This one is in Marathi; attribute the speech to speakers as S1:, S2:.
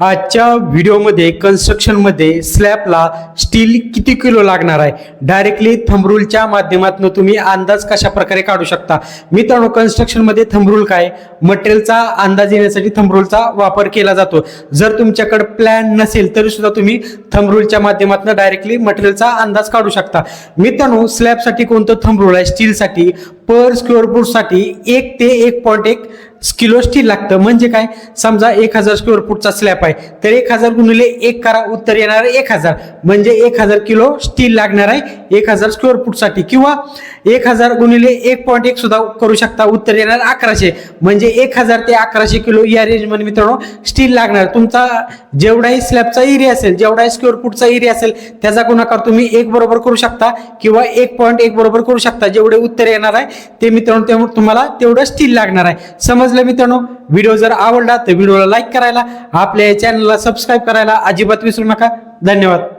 S1: आजच्या व्हिडिओमध्ये कन्स्ट्रक्शनमध्ये स्लॅबला स्टील किती किलो लागणार आहे? डायरेक्टली थंबरूलच्या माध्यमातून तुम्ही अंदाज कशा प्रकारे काढू शकता? मित्रांनो कन्स्ट्रक्शनमध्ये थंबरूल काय? मटेरियलचा अंदाज येण्यासाठी थंबरूलचा वापर केला जातो. जर तुमच्याकडे प्लॅन नसेल तरी सुद्धा तुम्ही थंबरूलच्या माध्यमातून डायरेक्टली मटेरियलचा अंदाज काढू शकता. मित्रांनो स्लॅबसाठी कोणतं थंबरूल आहे? स्टीलसाठी पर स्क्वेअर फूटसाठी एक ते एक पॉईंट एक किलो स्टील लागतं. म्हणजे काय? समजा एक हजार स्क्वेअर फूटचा स्लॅब आहे तर एक हजार गुणिले एक करा उत्तर येणार आहे एक हजार. म्हणजे एक हजार किलो स्टील लागणार आहे एक हजार स्क्वेअर फूटसाठी किंवा एक हजार गुणिले एक पॉईंट एक सुद्धा करू शकता उत्तर येणार अकराशे. म्हणजे एक हजार ते अकराशे किलो या रेंजमध्ये मित्रांनो स्टील लागणार. तुमचा जेवढाही स्लॅबचा एरिया असेल जेवढाही स्क्वेअर फूटचा एरिया असेल त्याचा गुणाकार तुम्ही एक बरोबर करू शकता किंवा एक पॉईंट एक बरोबर करू शकता जेवढे उत्तर येणार आहे ते मित्रांनो तेव्हा तुम्हाला तेवढं स्टील लागणार आहे. समजलं मित्रांनो? व्हिडिओ जर आवडला तर व्हिडिओला लाईक करायला आपल्या चॅनलला सबस्क्राईब करायला अजिबात विसरू नका. धन्यवाद.